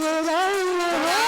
Oh,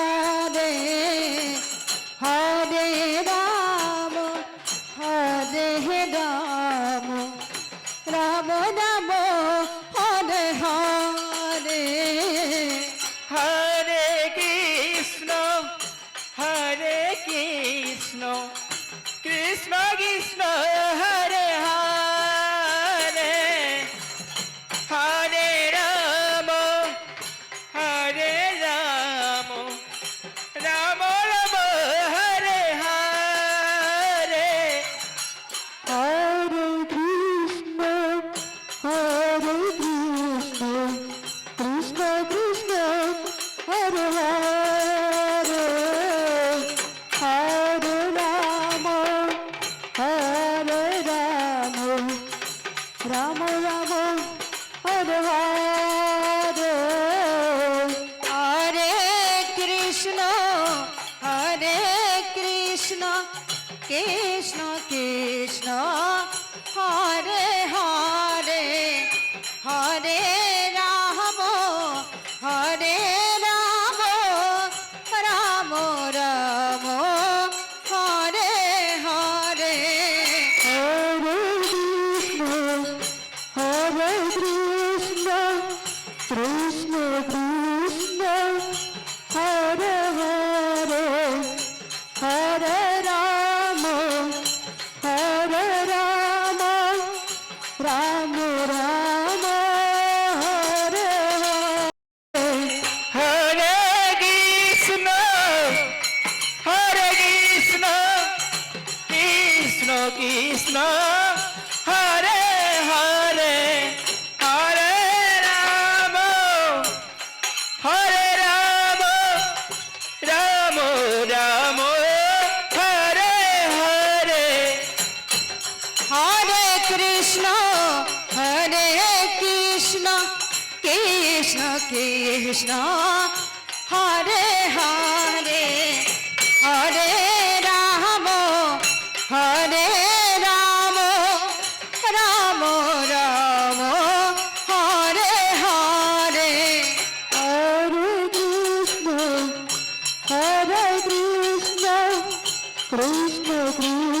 Krishna. Krishna Krishna Krishna.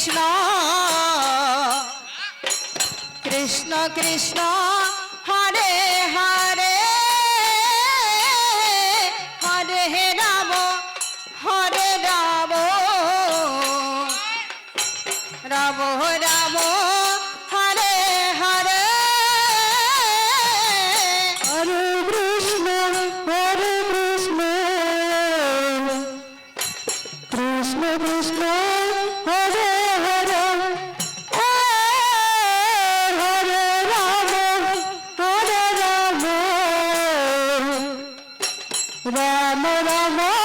Krishna. Krishna Krishna Hare Hare. হরে হে Ram হরে Ram. Ram হরে Ram Ram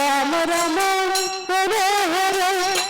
Ram Ram Hare Hare